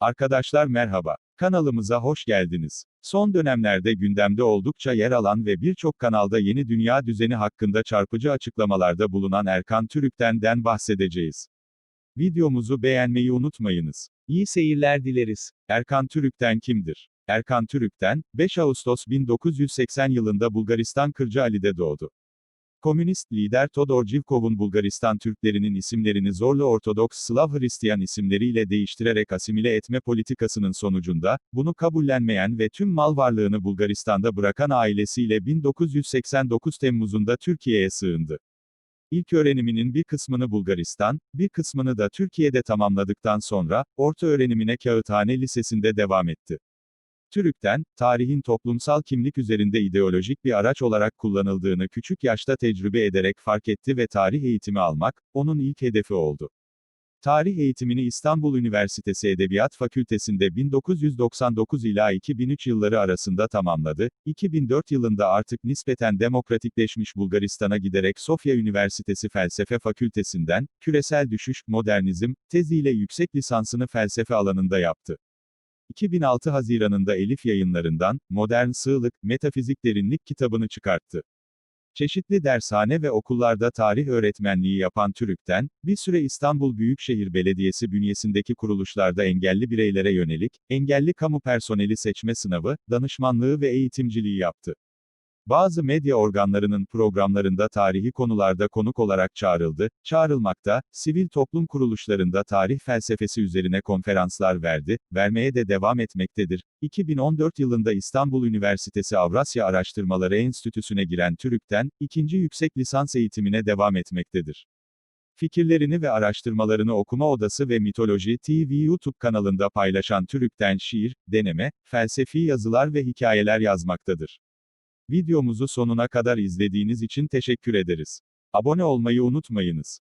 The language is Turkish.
Arkadaşlar merhaba. Kanalımıza hoş geldiniz. Son dönemlerde gündemde oldukça yer alan ve birçok kanalda yeni dünya düzeni hakkında çarpıcı açıklamalarda bulunan Erkan Türükten'den bahsedeceğiz. Videomuzu beğenmeyi unutmayınız. İyi seyirler dileriz. Erkan Türükten kimdir? Erkan Türükten, 5 Ağustos 1980 yılında Bulgaristan Kırcaali'de doğdu. Komünist lider Todor Zhivkov'un Bulgaristan Türklerinin isimlerini zorla Ortodoks Slav Hristiyan isimleriyle değiştirerek asimile etme politikasının sonucunda, bunu kabullenmeyen ve tüm mal varlığını Bulgaristan'da bırakan ailesiyle 1989 Temmuz'unda Türkiye'ye sığındı. İlk öğreniminin bir kısmını Bulgaristan, bir kısmını da Türkiye'de tamamladıktan sonra, orta öğrenimine Kağıthane Lisesi'nde devam etti. Türük'ten, tarihin toplumsal kimlik üzerinde ideolojik bir araç olarak kullanıldığını küçük yaşta tecrübe ederek fark etti ve tarih eğitimi almak, onun ilk hedefi oldu. Tarih eğitimini İstanbul Üniversitesi Edebiyat Fakültesi'nde 1999 ila 2003 yılları arasında tamamladı, 2004 yılında artık nispeten demokratikleşmiş Bulgaristan'a giderek Sofya Üniversitesi Felsefe Fakültesinden, Küresel Düşüş, Modernizm, teziyle yüksek lisansını felsefe alanında yaptı. 2006 Haziranında Elif yayınlarından, Modern Sığlık, Metafizik Derinlik kitabını çıkarttı. Çeşitli dershane ve okullarda tarih öğretmenliği yapan Türük'ten, bir süre İstanbul Büyükşehir Belediyesi bünyesindeki kuruluşlarda engelli bireylere yönelik, engelli kamu personeli seçme sınavı, danışmanlığı ve eğitimciliği yaptı. Bazı medya organlarının programlarında tarihi konularda konuk olarak çağrıldı, çağrılmakta, sivil toplum kuruluşlarında tarih felsefesi üzerine konferanslar verdi, vermeye de devam etmektedir. 2014 yılında İstanbul Üniversitesi Avrasya Araştırmaları Enstitüsü'ne giren Türük'ten, ikinci yüksek lisans eğitimine devam etmektedir. Fikirlerini ve araştırmalarını Okuma Odası ve Mitoloji TV YouTube kanalında paylaşan Türük'ten şiir, deneme, felsefi yazılar ve hikayeler yazmaktadır. Videomuzu sonuna kadar izlediğiniz için teşekkür ederiz. Abone olmayı unutmayınız.